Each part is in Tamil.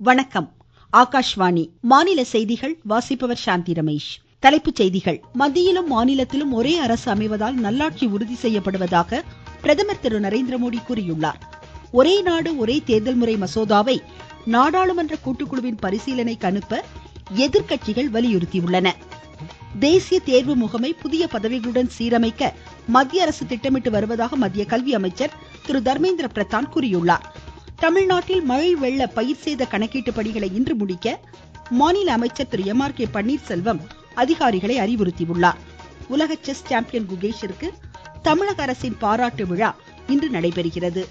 வணக்கம். ஆகாஷ்வாணி மாநில செய்திகள் வாசிப்பவர் சாந்தி ரமேஷ். தலைப்புச் செய்திகள். மத்தியிலும் மாநிலத்திலும் ஒரே அரசு அமைவதால் நல்லாட்சி உறுதி செய்யப்படுவதாக பிரதமர் திரு நரேந்திரமோடி கூறியுள்ளார். ஒரே நாடு ஒரே தேர்தல் முறை மசோதாவை நாடாளுமன்ற கூட்டுக்குழுவின் பரிசீலனைக்கு அனுப்ப எதிர்க்கட்சிகள் வலியுறுத்தியுள்ளன. தேசிய தேர்வு முகமை புதிய பதவிகளுடன் சீரமைக்க மத்திய அரசு திட்டமிட்டு வருவதாக மத்திய கல்வி அமைச்சர் திரு தர்மேந்திர பிரதான் கூறியுள்ளார். தமிழ்நாட்டில் மழை வெள்ள பயிர் சேத கணக்கீட்டு பணிகளை இன்று முடிக்க மாநில அமைச்சர் திரு எம் ஆர் கே பன்னீர்செல்வம் அதிகாரிகளை அறிவுறுத்தியுள்ளார். உலக செஸ் சாம்பியன் குகேஷிற்கு தமிழக அரசின் பாராட்டு விழா இன்று நடைபெறுகிறது.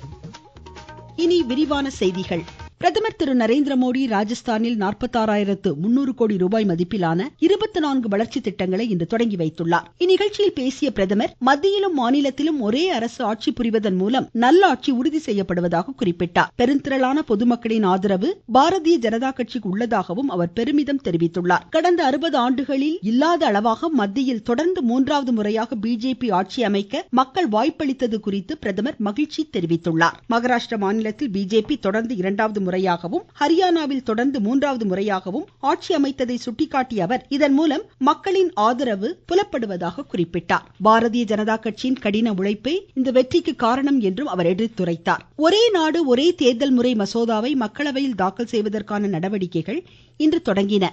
இனி விரிவான செய்திகள். பிரதமர் திரு நரேந்திர மோடி ராஜஸ்தானில் நாற்பத்தாறாயிரத்து முந்நூறு கோடி ரூபாய் மதிப்பிலான இருபத்தி நான்கு வளர்ச்சி திட்டங்களை இன்று தொடங்கி வைத்துள்ளார். இந்நிகழ்ச்சியில் பேசிய பிரதமர் மத்தியிலும் மாநிலத்திலும் ஒரே அரசு ஆட்சி புரிவதன் மூலம் நல்லாட்சி உறுதி செய்யப்படுவதாக குறிப்பிட்டார். பெருந்திரளான பொதுமக்களின் ஆதரவு பாரதிய ஜனதா கட்சிக்கு உள்ளதாகவும் அவர் பெருமிதம் தெரிவித்துள்ளார். கடந்த அறுபது ஆண்டுகளில் இல்லாத அளவாக மத்தியில் தொடர்ந்து மூன்றாவது முறையாக பிஜேபி ஆட்சி அமைக்க மக்கள் வாய்ப்பளித்தது குறித்து பிரதமர் மகிழ்ச்சி தெரிவித்துள்ளார். மகாராஷ்டிர மாநிலத்தில் பிஜேபி தொடர்ந்து இரண்டாவது முறையாகவும் ஹரியானாவில் தொடர்ந்து மூன்றாவது முறையாகவும் ஆட்சி அமைத்ததை சுட்டிக்காட்டிய அவர் இதன்மூலம் மக்களின் ஆதரவு புலப்படுவதாக குறிப்பிட்டார். பாரதிய ஜனதா கட்சியின் கடின உழைப்பே இந்த வெற்றிக்கு காரணம் என்றும் அவர் எடுத்துரைத்தார். ஒரே நாடு ஒரே தேர்தல் முறை மசோதாவை மக்களவையில் தாக்கல் செய்வதற்கான நடவடிக்கைகள் இன்று தொடங்கின.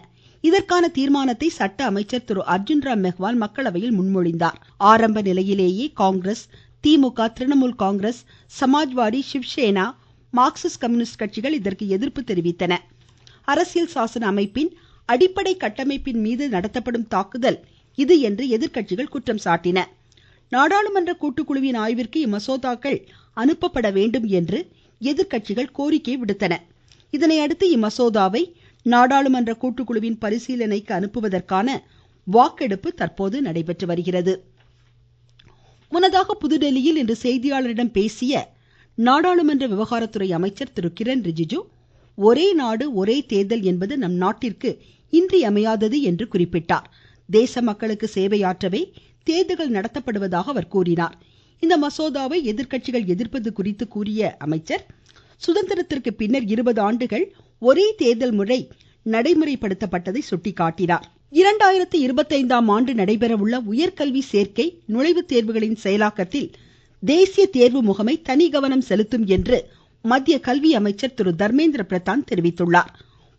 இதற்கான தீர்மானத்தை சட்ட அமைச்சர் திரு அர்ஜுன் ராம் மெஹ்வால் மக்களவையில் முன்மொழிந்தார். ஆரம்ப நிலையிலேயே காங்கிரஸ் திமுக Trinamool Congress Samajwadi Shiv Sena Marxist communist கட்சிகள் இதற்கு எதிர்ப்பு தெரிவித்தன. அரசியல் சாசன அமைப்பின் அடிப்படை கட்டமைப்பின் மீது நடத்தப்படும் தாக்குதல் இது என்று எதிர்க்கட்சிகள் குற்றம் சாட்டின. நாடாளுமன்ற கூட்டுக்குழுவின் ஆய்விற்கு இம்மசோதாக்கள் அனுப்பப்பட வேண்டும் என்று எதிர்க்கட்சிகள் கோரிக்கை விடுத்தன. இதனையடுத்து இம்மசோதாவை நாடாளுமன்ற கூட்டுக்குழுவின் பரிசீலனைக்கு அனுப்புவதற்கான வாக்கெடுப்பு தற்போது நடைபெற்று வருகிறது. முன்னதாக புதுடெல்லியில் இன்று செய்தியாளரிடம் பேசிய நாடாளுமன்ற விவகாரத்துறை அமைச்சர் திரு. கிரண் ரிஜிஜு ஒரே நாடு ஒரே தேர்தல் என்பது நம் நாட்டிற்கு இன்றியமையாதது என்று குறிப்பிட்டார். தேச மக்களுக்கு சேவையாற்றவே தேர்தல்கள் நடத்தப்படுவதாக அவர் கூறினார். இந்த மசோதாவை எதிர்கட்சிகள் எதிர்ப்பது குறித்து கூறிய அமைச்சர் சுதந்திரத்திற்கு பின்னர் இருபது ஆண்டுகள் ஒரே தேர்தல் முறை நடைமுறைப்படுத்தப்பட்டதை சுட்டிக்காட்டினார். இரண்டாயிரத்தி இருபத்தைந்தாம் ஆண்டு நடைபெறவுள்ள உயர்கல்வி சேர்க்கை நுழைவுத் தேர்வுகளின் செயலாக்கத்தில் தேசிய தேர்வு முகமை தனி கவனம் செலுத்தும் என்று மத்திய கல்வி அமைச்சர் திரு தர்மேந்திர பிரதான் தெரிவித்துள்ளார்.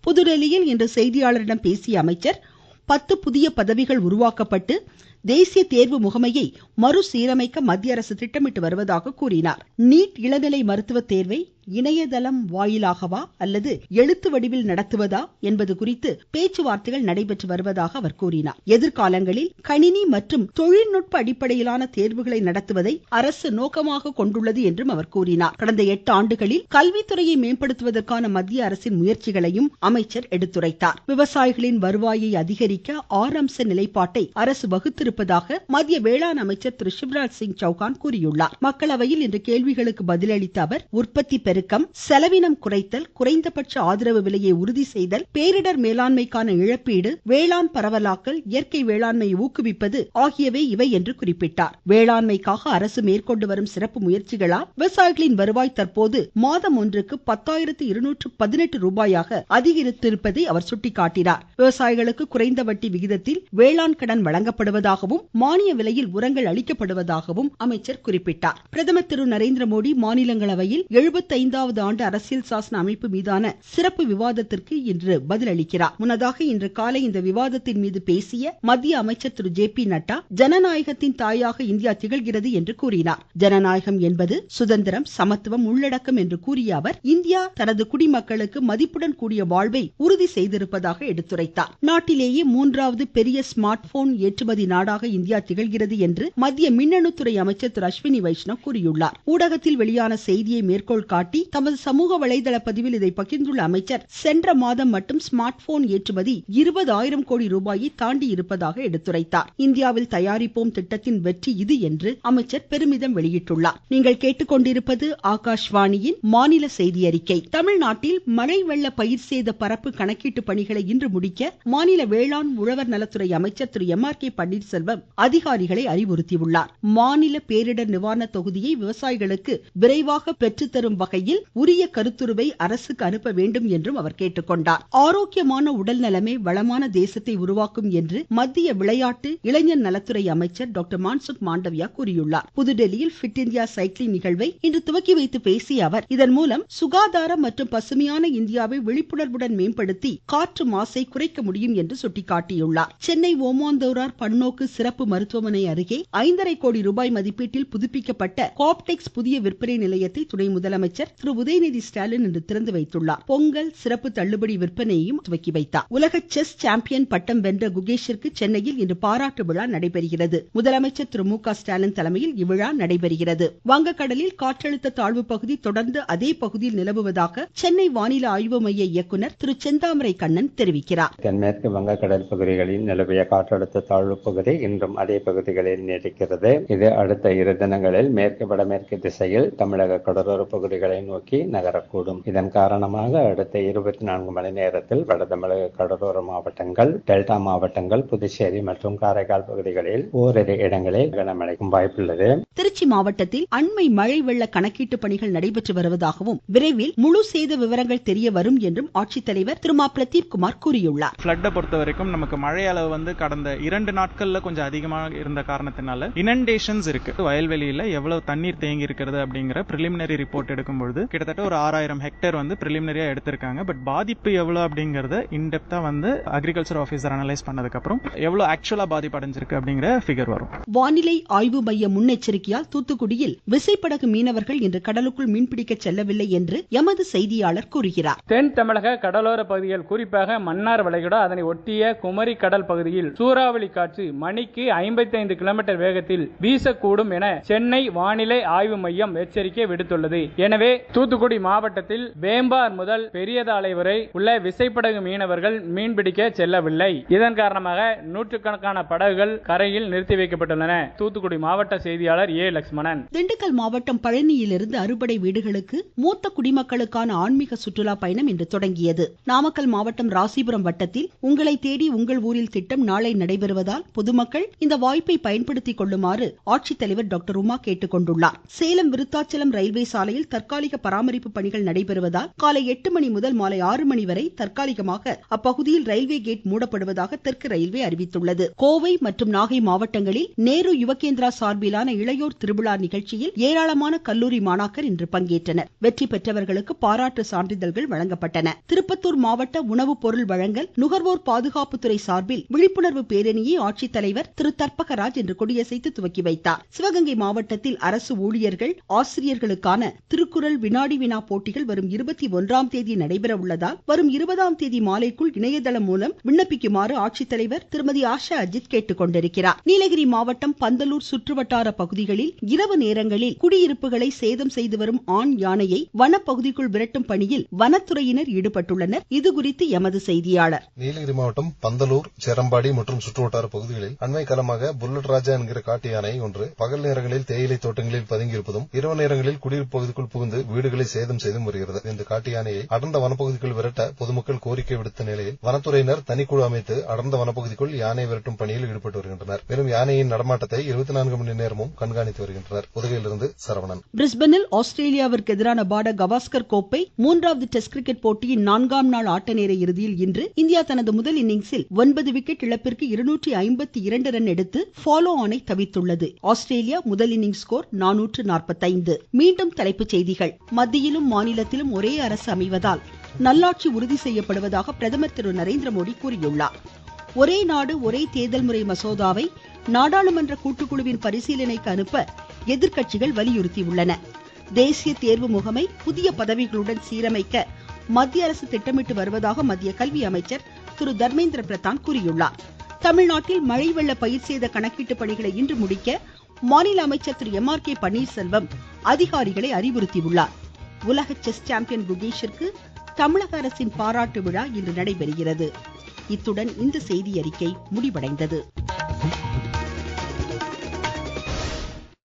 புதுடெல்லியில் இன்று செய்தியாளரிடம் பேசிய அமைச்சர் பத்து புதிய பதவிகள் உருவாக்கப்பட்டு தேசிய தேர்வு முகமையை மறுசீரமைக்க மத்திய அரசு திட்டமிட்டு வருவதாக கூறினார். நீட் இளநிலை மருத்துவ தேர்வை இணையதளம் வாயிலாகவா அல்லது எழுத்து வடிவில் நடத்துவதா என்பது குறித்து பேச்சுவார்த்தைகள் நடைபெற்று வருவதாக அவர் கூறினார். எதிர்காலங்களில் கணினி மற்றும் தொழில்நுட்ப அடிப்படையிலான தேர்வுகளை நடத்துவதை அரசு நோக்கமாக கொண்டுள்ளது என்றும் அவர் கூறினார். கடந்த எட்டு ஆண்டுகளில் கல்வித்துறையை மேம்படுத்துவதற்கான மத்திய அரசின் முயற்சிகளையும் அமைச்சர் எடுத்துரைத்தார். விவசாயிகளின் வருவாயை அதிகரிக்க ஆறு அம்ச நிலைப்பாட்டை அரசு வகுத்திருப்பதாக மத்திய வேளாண் அமைச்சர் திரு சிவராஜ் சிங் சௌகான் கூறியுள்ளார். மக்களவையில் இன்று கேள்விகளுக்கு பதிலளித்த அவர் உற்பத்தி பெருக்கம் செலவினம் குறைத்தல் குறைந்தபட்ச ஆதரவு விலையை உறுதி செய்தல் பேரிடர் மேலாண்மைக்கான இழப்பீடு வேளாண் பரவலாக்கல் இயற்கை வேளாண்மையை ஊக்குவிப்பது ஆகியவை இவை என்று குறிப்பிட்டார். வேளாண்மைக்காக அரசு மேற்கொண்டு வரும் சிறப்பு முயற்சிகளால் விவசாயிகளின் வருவாய் தற்போது மாதம் ஒன்றுக்கு பத்தாயிரத்து இருநூற்று பதினெட்டு ரூபாயாக அதிகரித்திருப்பதை அவர் சுட்டிக்காட்டினார். விவசாயிகளுக்கு குறைந்த வட்டி விகிதத்தில் வேளாண் கடன் வழங்கப்படுவதாகவும் மானிய விலையில் உரங்கள் அளிக்கப்படுவதாகவும் அமைச்சர் குறிப்பிட்டார். பிரதமர் திரு நரேந்திர மோடி மாநிலங்களவையில் எழுபத்தைந்து ஐந்தாவது ஆண்டு அரசியல் சாசன அமைப்பு மீதான சிறப்பு விவாதத்திற்கு இன்று பதில் அளிக்கிறார் முன்னதாக இன்று காலை இந்த விவாதத்தின் மீது பேசிய மத்திய அமைச்சர் திரு. ஜே. பி. நட்டா ஜனநாயகத்தின் தாயாக இந்தியா திகழ்கிறது என்று கூறினார். ஜனநாயகம் என்பது சுதந்திரம் சமத்துவம் உள்ளடக்கம் என்று கூறிய அவர் இந்தியா தனது குடிமக்களுக்கு மதிப்புடன் கூடிய வாழ்வை உறுதி செய்திருப்பதாக எடுத்துரைத்தார். நாட்டிலேயே மூன்றாவது பெரிய ஸ்மார்ட் போன் ஏற்றுமதி நாடாக இந்தியா திகழ்கிறது என்று மத்திய மின்னணுத்துறை அமைச்சர் திரு. அஸ்வினி வைஷ்ணவ் கூறியுள்ளார். ஊடகத்தில் வெளியான செய்தியை மேற்கோள் காட்டி சுட்டிக்காட்டி தமது சமூக வலைதள பதிவில் இதை பகிர்ந்துள்ள அமைச்சர் சென்ற மாதம் மட்டும் ஸ்மார்ட் போன் ஏற்றுமதி இருபது ஆயிரம் கோடி ரூபாயை தாண்டியிருப்பதாக எடுத்துரைத்தார். இந்தியாவில் தயாரிப்போம் திட்டத்தின் வெற்றி இது என்று அமைச்சர் பெருமிதம் வெளியிட்டுள்ளார். நீங்கள் கேட்டுக்கொண்டிருப்பது ஆகாஷ்வாணியின் மாநில செய்தி அறிக்கை தமிழ்நாட்டில் மழை வெள்ள பயிர் சேத பரப்பு கணக்கீட்டு பணிகளை இன்று முடிக்க மாநில வேளாண் உழவர் நலத்துறை அமைச்சர் திரு எம் ஆர் கே பன்னீர்செல்வம் அதிகாரிகளை அறிவுறுத்தியுள்ளார். மாநில பேரிடர் நிவாரண தொகுதியை விவசாயிகளுக்கு விரைவாக பெற்றுத்தரும் வகையில் வகையில் உரிய கருத்துருவை அரசுக்கு அனுப்ப வேண்டும் என்றும் அவர் கேட்டுக்கொண்டார். ஆரோக்கியமான உடல் நலமே வளமான தேசத்தை உருவாக்கும் என்று மத்திய விளையாட்டு இளைஞர் நலத்துறை அமைச்சர் டாக்டர் மான்சுக் மாண்டவியா கூறியுள்ளார். புதுதில்லியில் பிட் இந்தியா சைக்கிளிங் நிகழ்வை இன்று துவக்கி வைத்து பேசிய அவர் இதன் மூலம் சுகாதாரம் மற்றும் பசுமையான இந்தியாவை விழிப்புணர்வுடன் மேம்படுத்தி காற்று மாசை குறைக்க முடியும் என்று சுட்டிக்காட்டியுள்ளார். சென்னை ஓமாந்தோரார் பன்னோக்கு சிறப்பு மருத்துவமனை அருகே ஐந்தரை கோடி ரூபாய் மதிப்பீட்டில் புதுப்பிக்கப்பட்ட காப்டெக்ஸ் புதிய விற்பனை நிலையத்தை துணை முதலமைச்சர் திரு உதயநிதி ஸ்டாலின் இன்று திறந்து வைத்துள்ளார். பொங்கல் சிறப்பு தள்ளுபடி விற்பனையையும் துவக்கி வைத்தார். உலக செஸ் சாம்பியன் பட்டம் வென்ற குகேஷிற்கு சென்னையில் இன்று பாராட்டு விழா நடைபெறுகிறது. முதலமைச்சர் திரு மு க ஸ்டாலின் தலைமையில் இவ்விழா நடைபெறுகிறது. வங்கக்கடலில் காற்றழுத்த தாழ்வு பகுதி தொடர்ந்து அதே பகுதியில் நிலவுவதாக சென்னை வானிலை ஆய்வு மைய இயக்குநர் திரு செந்தாமரை கண்ணன் தெரிவிக்கிறார். தென்மேற்கு வங்கக்கடல் பகுதிகளில் நிலவிய காற்றழுத்த தாழ்வு பகுதி இன்றும் அதே பகுதிகளில் நீடிக்கிறது. இது அடுத்த இரு தினங்களில் மேற்கு வடமேற்கு திசையில் தமிழக கடலோர பகுதிகளை நோக்கி நகரக்கூடும். இதன் காரணமாக அடுத்த இருபத்தி நான்கு மணி நேரத்தில் வட தமிழக கடலோர மாவட்டங்கள் டெல்டா மாவட்டங்கள் புதுச்சேரி மற்றும் காரைக்கால் பகுதிகளில் ஓரிரு இடங்களில் கனமழைக்கும் வாய்ப்புள்ளது. திருச்சி மாவட்டத்தில் அண்மை மழை வெள்ள கணக்கீட்டு பணிகள் நடைபெற்று வருவதாகவும் விரைவில் முழு சேத விவரங்கள் தெரிய வரும் என்றும் ஆட்சித்தலைவர் திரு மா பிரதீப் குமார் கூறியுள்ளார். ஃப்ளட்டை பொறுத்த வரைக்கும் நமக்கு மழை அளவு வந்து கடந்த இரண்டு நாட்கள்ல கொஞ்சம் அதிகமாக இருந்த காரணத்தினால இனண்டேஷன்ஸ் இருக்கு. வயல்வெளியில எவ்வளவு தண்ணீர் தேங்கி இருக்கிறது அப்படிங்கிற பிரிலிமினரி ரிப்போர்ட் எடுக்கும் பொழுது கிட்டத்தட்ட ஒரு ஆறாயிரம் ஹெக்டேர் வந்து பிரிலிமினரியா எடுத்திருக்காங்க. பட் பாதிப்பு எவ்வளவு அப்படிங்கறத இன்டெப்தா வந்து அக்ரிகல்ச்சர் ஆஃபீஸர் அனலைஸ் பண்ணதுக்கு அப்புறம் எவ்வளவு ஆக்சுவலா பாதிப்பு அடைஞ்சிருக்கு அப்படிங்கிற ஃபிகர் வரும். வானிலை ஆய்வு மைய முன்னெச்சரிக்கையால் தூத்துக்குடியில் விசைப்படகு மீனவர்கள் இன்று கடலுக்குள் மீன்பிடிக்க செல்லவில்லை என்று எமது செய்தியாளர் கூறுகிறார். தென் தமிழக கடலோர பகுதிகள் குறிப்பாக மன்னார் வளைகுடா அதனை ஒட்டிய குமரி கடல் பகுதியில் சூறாவளி காற்று மணிக்கு ஐம்பத்தைந்து கிலோமீட்டர் வேகத்தில் வீசக்கூடும் என சென்னை வானிலை ஆய்வு மையம் எச்சரிக்கை விடுத்துள்ளது. எனவே தூத்துக்குடி மாவட்டத்தில் வேம்பார் முதல் பெரியதாலை வரை உள்ள விசைப்படகு மீனவர்கள் மீன்பிடிக்க செல்லவில்லை. இதன் காரணமாக நூற்றுக்கணக்கான படகுகள் கரையில் நிறுத்தி வைக்கப்பட்டுள்ளன. தூத்துக்குடி மாவட்ட செய்தியாளர் ஏ. லட்சுமணன் திண்டுக்கல் மாவட்டம் பழனியிலிருந்து அறுபடை வீடுகளுக்கு மூத்த குடிமக்களுக்கான ஆன்மீக சுற்றுலா பயணம் இன்று தொடங்கியது. நாமக்கல் மாவட்டம் ராசிபுரம் வட்டத்தில் உங்களை தேடி உங்கள் ஊரில் திட்டம் நாளை நடைபெறுவதால் பொதுமக்கள் இந்த வாய்ப்பை பயன்படுத்திக் கொள்ளுமாறு ஆட்சித்தலைவர் டாக்டர் உமா கேட்டுக் கொண்டுள்ளார். சேலம் விருத்தாச்சலம் ரயில்வே சாலையில் தற்காலிக பராமரிப்பு பணிகள் நடைபெறுவதால் காலை எட்டு மணி முதல் மாலை ஆறு மணி வரை தற்காலிகமாக அப்பகுதியில் ரயில்வே கேட் மூடப்படுவதாக தெற்கு ரயில்வே அறிவித்துள்ளது. கோவை மற்றும் நாகை மாவட்டங்களில் நேரு யுவகேந்திரா சார்பிலான இளையோர் திருவிழா நிகழ்ச்சியில் ஏராளமான கல்லூரி மாணாக்கர் இன்று பங்கேற்றனர். வெற்றி பெற்றவர்களுக்கு பாராட்டு சான்றிதழ்கள் வழங்கப்பட்டன. திருப்பத்தூர் மாவட்ட உணவுப் பொருள் வழங்கல் நுகர்வோர் பாதுகாப்புத்துறை சார்பில் விழிப்புணர்வு பேரணியை ஆட்சித்தலைவர் திரு தற்பகராஜ் இன்று கொடியசைத்து துவக்கி வைத்தார். சிவகங்கை மாவட்டத்தில் அரசு ஊழியர்கள் ஆசிரியர்களுக்கான திருக்குறள் வினாடி வினா போட்டிகள் வரும் ஒன்றாம் தேதி நடைபெற உள்ளதால் வரும் இருபதாம் தேதி மாலைக்குள் இணையதளம் மூலம் விண்ணப்பிக்குமாறு ஆட்சித்தலைவர் திருமதி ஆஷா அஜித் கேட்டுக்கொண்டிருக்கிறார் நீலகிரி மாவட்டம் பந்தலூர் சுற்றுவட்டார பகுதிகளில் இரவு நேரங்களில் குடியிருப்புகளை சேதம் செய்து வரும் ஆண் யானையை வனப்பகுதிக்குள் விரட்டும் பணியில் வனத்துறையினர் ஈடுபட்டுள்ளனர். இதுகுறித்து எமது செய்தியாளர். நீலகிரி மாவட்டம் பந்தலூர் சேரம்பாடி மற்றும் சுற்றுவட்டார பகுதிகளில் அண்மை காலமாக புல்லட் ராஜா என்கிற காட்டு யானை ஒன்று பகல் நேரங்களில் தேயிலை தோட்டங்களில் பதுங்கியிருப்பதும் இரவு நேரங்களில் குடியிருப்பு பகுதிக்குள் புகுந்து வீடுகளை சேதம் செய்து வருகிறது. இந்த காட்டு யானையை அடர்ந்த வனப்பகுதிக்குள் விரட்ட பொதுமக்கள் கோரிக்கை விடுத்த நிலையில் வனத்துறையினர் தனிக்குழு அமைத்து அடர்ந்த வனப்பகுதிக்குள் யானை விரட்டும் பணியில் ஈடுபட்டு வருகின்றனர். மேலும் யானையின் நடமாட்டத்தை இருபத்தி நான்கு மணி நேரமும் கண்காணித்து வருகின்றனர். புதுகையிலிருந்து சரவணன். பிரிஸ்பனில் ஆஸ்திரேலியாவிற்கு எதிரான பாட கவாஸ்கர் கோப்பை மூன்றாவது டெஸ்ட் கிரிக்கெட் போட்டியின் நான்காம் நாள் ஆட்ட நேர இறுதியில் இன்று இந்தியா தனது முதல் இன்னிங்ஸில் ஒன்பது விக்கெட் இழப்பிற்கு இருநூற்றி ஐம்பத்தி இரண்டு ரன் எடுத்து ஃபாலோ ஆனை தவித்துள்ளது. ஆஸ்திரேலியா முதல் இன்னிங்ஸ் ஸ்கோர் நானூற்று நாற்பத்தைந்து. மீண்டும் தலைப்புச் செய்திகள். மத்தியிலும் மாநிலத்திலும் ஒரே அரசு அமைவதால் நல்லாட்சி உறுதி செய்யப்படுவதாக பிரதமர் திரு நரேந்திரமோடி கூறியுள்ளார். ஒரே நாடு ஒரே தேர்தல் முறை மசோதாவை நாடாளுமன்ற கூட்டுக்குழுவின் பரிசீலனைக்கு அனுப்ப எதிர்கட்சிகள் வலியுறுத்தியுள்ளன. தேசிய தேர்வு முகமை புதிய பதவிகளுடன் சீரமைக்க மத்திய அரசு திட்டமிட்டு வருவதாக மத்திய கல்வி அமைச்சர் திரு தர்மேந்திர பிரதான் கூறியுள்ளார். தமிழ்நாட்டில் மழை வெள்ள பயிர் சேத கணக்கீட்டு பணிகளை இன்று முடிக்க மாநில அமைச்சர் திரு எம் ஆர் கே பன்னீர்செல்வம் அதிகாரிகளை அறிவுறுத்தியுள்ளார். உலக செஸ் சாம்பியன் குகேஷிற்கு தமிழக அரசின் பாராட்டு விழா இன்று நடைபெறுகிறது. இத்துடன் இந்த செய்தி அறிக்கை முடிவடைந்தது.